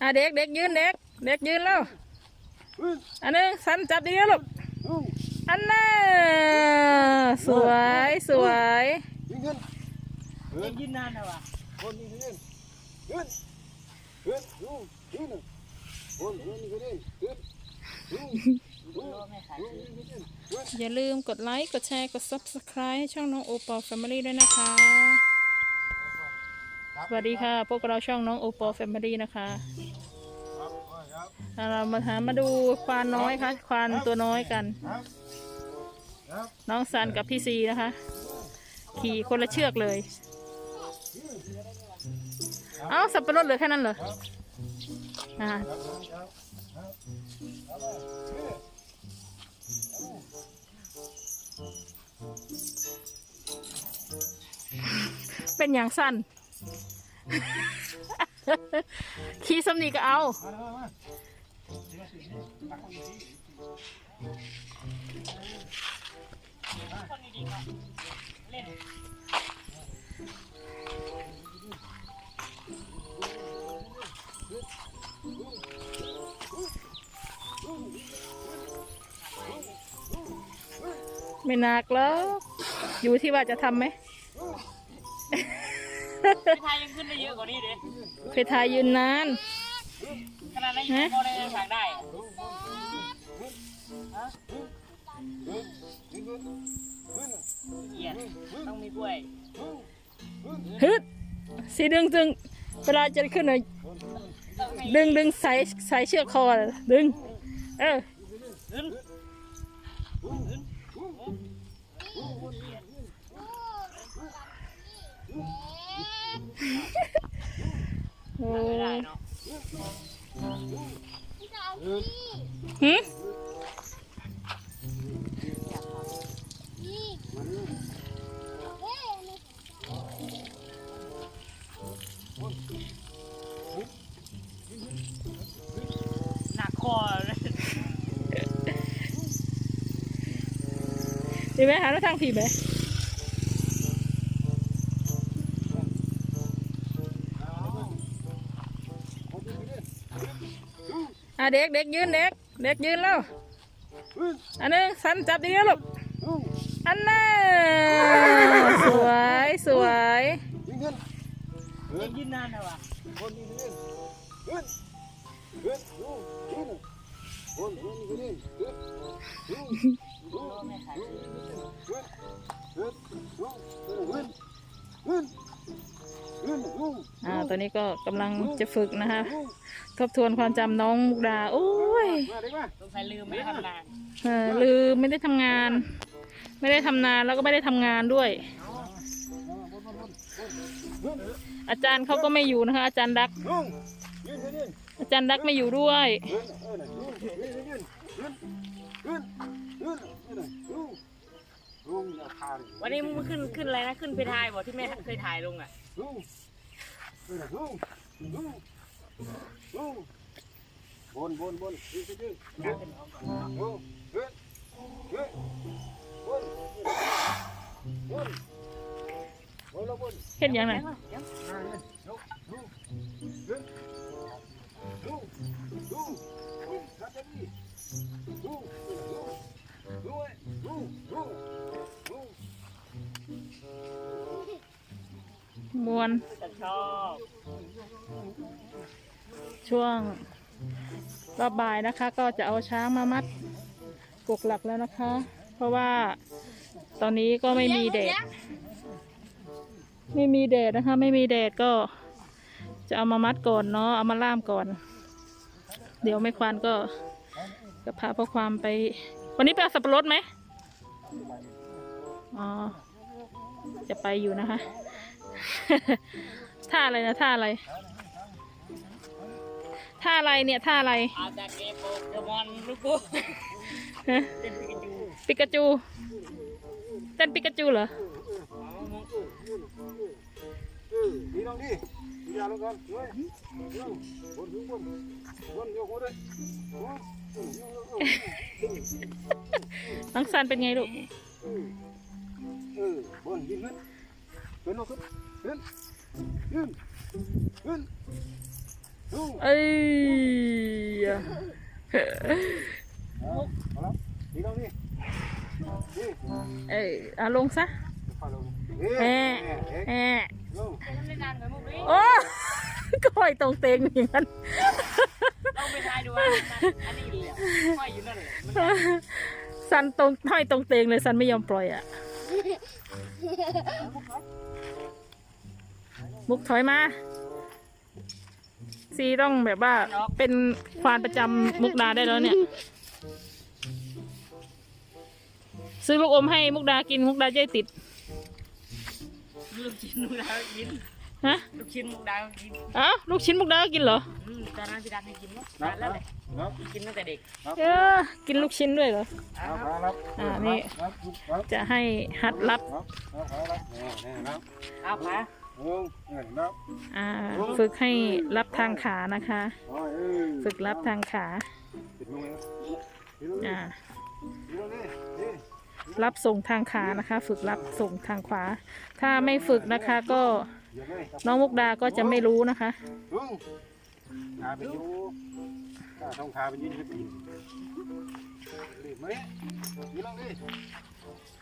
อะเด็กเด็กยืนเด็ก เด็กยืนแล้ว อันหนึงสันจับดีๆลูก อันน่ะสวยสวยยิงขึ้นเล่นยืนนานนะวะคนยิงขึ้นขึ้นขึ้นดูขึ้นคนขึ้นขึ้นขึ้นดูดูไม่ขายดูขึ้นอย่าลืมกดไลค์ กดแชร์ กด subscribe ให้ช่องน้องโอปอลแฟมิลี่ด้วยนะคะ สวัสดีค่ะพวกเราช่องน้องโอปอลแฟมิลี่นะคะครับอะเรามาหามาดูควานน้อยค่ะควานตัวน้อยกันครับครับน้องซันกับพี่ซีนะคะ ขี่คนละเชือกเลย เอ้าสับปะรดเหลือแค่นั้นเหรออ่าครับครับเป็นอย่างสั้น ขี่สำนีก็เอา ไม่หนักแล้ว อยู่ที่ว่าจะทำไหม พี่ไทยยังขึ้นได้เยอะกว่านี้ดิเพทายยืนนาน ขนาดนั้นยังพอได้ทางได้อะฮะยิงขึ้นขึ้นเอียดต้องมีกล้วยฮึดสีดึงดึงเวลาจะขึ้นหน่อยต้องมีดึงดึงสายสายเชือกคอน่ะดึง เออ ขึ้น โอ้ไม่ไหึหนักคอเลยดีไหมหาแล้วทางผีไหม อะเด็กเด็กยืนเด็กเด็กยืนแล้ว อันหนึงสันจับดีๆลูกอันน่ะสวยสวยยืนนานนะวะคนยิงขึ้น อ่าตอนนี้ก็กำลังจะฝึกนะคะ ทบทวนความจำน้องมุกดาโอ้ยมาเด็กมาต้องใช้ลืมไม่ได้ทำนานเออลืมไม่ได้ทำงาน ไม่ได้ทำนานแล้วก็ไม่ได้ทำงานด้วย อาจารย์เขาก็ไม่อยู่นะคะ อาจารย์ดักลุงยืนขึ้นยืนอาจารย์ดักไม่อยู่ด้วยขึ้นเออน่ะลุงยืนยืนยืนขึ้นขึ้นขึ้นขึ้นลุงลุงอย่าขาดวันนี้มึงขึ้นขึ้นอะไรนะขึ้นไปถ่ายบอกที่แม่เคยถ่ายลงอะลุงลุงลุงลุง บนบนบนยืดยืนลุงขึ้นขึ้นบนบนบนแล้วบนเห็นอย่างไรลุง ชอบ ช่วงรอบบ่ายนะคะ ก็จะเอาช้างมามัดกกหลักแล้วนะคะ เพราะว่าตอนนี้ก็ไม่มีแดด ไม่มีแดดนะคะ ไม่มีแดดก็จะเอามามัดก่อนเนาะเอามาล่ามก่อน เดี๋ยวไม่ควานก็จะพาพ่อความไป วันนี้ไปเอาสับปะรดไหมอ๋อจะไปอยู่นะคะ ท่าอะไรนะท่าอะไร ท่าอะไรเนี่ยท่าอะไรอาจจะเกมโปเกมอนลูกกูฮะเป็นปิกาจูปิกาจูเต้นปิกาจูเหรอดีน้องดีดียาลงก่อนเฮ้ยลุงบนถึงบนบนยกหัวด้วยน้องซันเป็นไงลูกเออบนยืนขึ้นขึ้นลงขึ้น ขึ้นขึ้นขึ้นลุงเอ้ยเอาเอาละดีลงนี่นี่เอ้ยเอาลงซะค่อยลงแหเอ๊ะะแหะลงทำได้นานเหมือนมุกนี้โอ้ก็ห้อยตรงเตงอย่างนั้นลองไปทายดูว่าอันนี้เลยอะห้อยอยู่นั่นเลยมันสันตรงห้อยตรงเตงเลยสันไม่ยอมปล่อยอะ มุกถอยมา ซีต้องแบบว่าเป็นควานประจำมุกดาได้แล้วเนี่ย ซื้อลูกอมให้มุกดากินมุกดาจะได้ติด ลูกชิ้นมุกดาวกินฮะลูกชิ้นมุกดาวกินเอ้าลูกชิ้นมุกดาก็กินเหรออืมตอนนั้นพี่ดันให้กินเนาะนันาบนแล้วแหละนับกินตั้งแต่เด็กเออกินลูกชิ้นด้วยเหรออ่านับครับนับอ่านี่นับนับจะให้หัดรับนับนับนับนี่นี่นับเอาขาลงนี่นับ อ่าฝึกให้รับทางขานะคะโอ้ยเออฝึกรับทางขาปิดมือปิดมืออ่าปิดมือนี่นี่รับส่งทางขานะคะ ฝึกรับส่งทางขวา ถ้าไม่ฝึกนะคะก็เดี๋ยวเลยน้องมุกดาก็จะไม่รู้นะคะลุงขาไปอยู่ขาทองขาไปยืนขึ้นปีนรีบมาเนี่ยยืนลงดินับ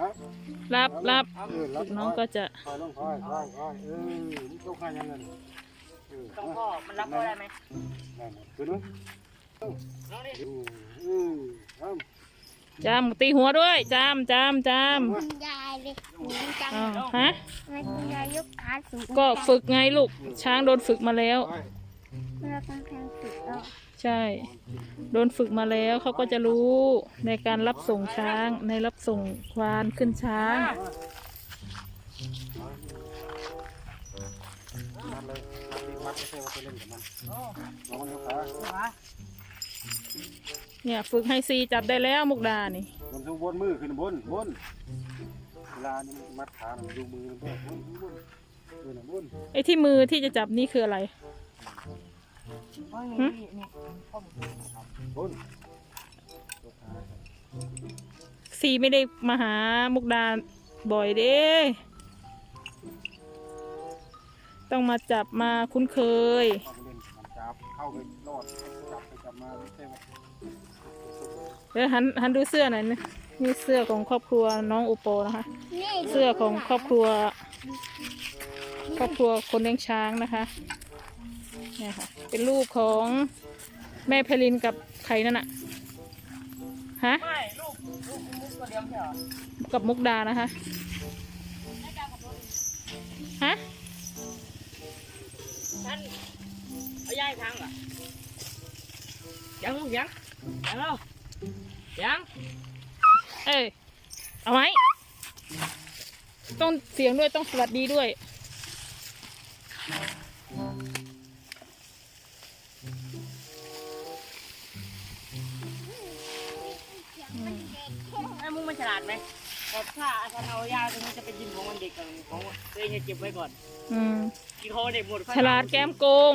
รับรับเออรับน้องก็จะคอยลงคอยคอยคอยเออนี่ต้องขายังไงเออต้องพ่อมันรับพ่อได้ไหมนั่นคือนู้นน้องนี่อืออือทำจามตีหัวด้วยจามจามจามคุณยายเลยหนูจังอ้าวฮะทำไมคุณยายยกขาสูงก็ฝึกไงลูกช้างโดนฝึกมาแล้วไปเรากำแพงฝึกเอา ใช่ โดนฝึกมาแล้วเขาก็จะรู้ในการรับส่งช้าง ในรับส่งควานขึ้นช้าง มัดเลยมัดดีมัดไม่ใช่ว่าไปเล่นกับมันลองมันยกขาขาเนี่ยฝึกให้ซีจับได้แล้วมุกดานี่บนสูงบนมือขึ้นบนบนเวลานี่มัดขาดูมือมันด้วยบนบนบนบนไอ้ที่มือที่จะจับนี่คืออะไร โอ้ยนี่นี่พ่อมึงบนยกขาซีไม่ได้มาหามุกดาบ่อยเด้ ต้องมาจับมาคุ้นเคยเข้าไปเล่นมันจับเข้าไปรอดจับไปจับมาไม่ใช่ว่าเดี๋ยวหันหันดูเสื้อหน่อยนะนี่เสื้อของครอบครัวน้องอุโปนะคะ เสื้อของครอบครัว ครอบครัวคนเลี้ยงช้างนะคะ เนี่ยค่ะ เป็นรูปของแม่เพลินกับใครนั่นอะฮะ ไม่ลูกลูกมุกตัวเดียวไม่ใช่เหรอกับมุกดานะคะให้การขับรถฮะท่านเอาย่ายทางเหรอยังลูกยังยังแล้วยังเอ้ยเอาไหมต้องเสียงด้วยต้องสวัสดีด้วย ลาดไหมแบบถ้าอาจารย์เอาย่าตรงนี้จะไปกินของมันเด็กกับของตัวเองจะเก็บไว้ก่อนอืมกินของเด็กหมดค่อยฉลาดแก้มโกง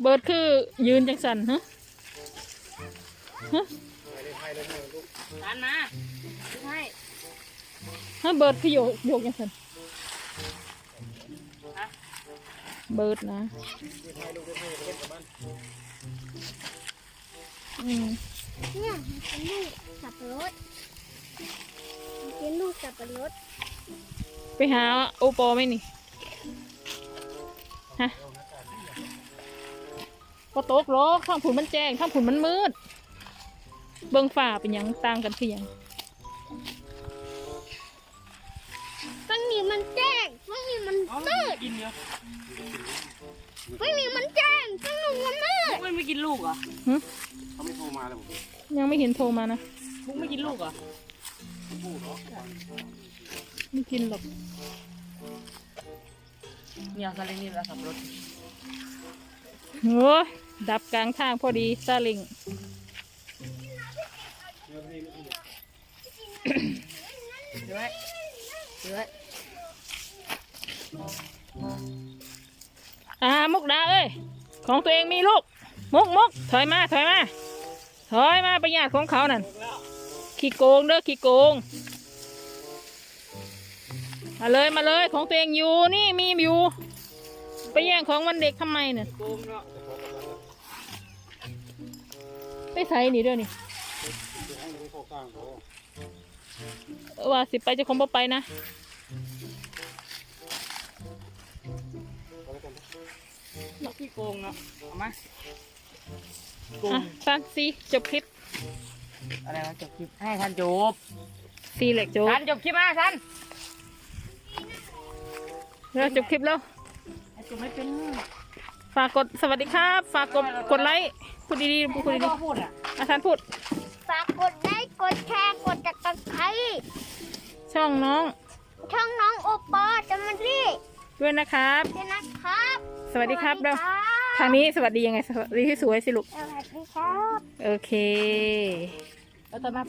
เบิร์ดคือยืนจังสันฮะทานมาดูให้ฮะเบิร์ดคือโยกโยกจังสันฮะเบิร์ดนะ อืมเนี่ยมันเป็นลูกสับปะรดมันเป็นลูกสับปะรดไปหาโอปอไหมนี่ ฮะก็ตกหรอกทางผุนมันแจ้งทางผุนมันมืด เบิ่งฝ่าเป็นหยังต่างกันคือหยังฝั่งนี้มันแจ้งฝั่งนี้มันอ๋อมืดกินเยอะฝั่งนี้มันแจ้งฝั่งนู้นมันมืดมุกไม่กินลูกเหรอเขาไม่โทรมาเลยผมยังไม่เห็นโทรมานะมุกไม่กินลูกเหรอไม่กินหรอกเนี่ยซาเล้งนี่เราขับรถโอ้ยดับกลางทางพอดีซาเลิง เดี๋ยวไว้เดี๋ยวไว้อ่ามุกดาเอ้ย ของตัวเองมีลูก มุกมุกถอยมา ถอยมา ถอยมาประหยัดของเขานั่นขี้โกงเด้อขี้โกง มาเลยมาเลยของตัวเองอยู่นี่มีอยู่ไปแย่งของวันเด็กทำไมเนี่ยไปใส่นี่ด้วยนี่ว่าสิไปจะคงบ่ไปนะพี่โกงเนาะเอามา อะงสั้นซีจบคลิปอะไรวะจบคลิปให้ท่านจบซีเหล็กจบท่านจบคลิปมาท่านแล้วจบคลิปแล้ว จบไม่เป็นฝากกดสวัสดีครับ ฝากกดกดไลค์พูดดีๆพูดไม่ดีต้องพูดอะๆอาจารย์พูด ฝากกดไลค์กดแชร์กดติดตามใครช่องน้องช่องน้องโอปอล์จะมารีด้วยนะครับ ด้วยนะครับ สวัสดีครับสเราวัสดีครับ ทางนี้สวัสดียังไงสวัสดีที่สวยสิลูก สวัสดีครับ โอเคแล้วตอนมา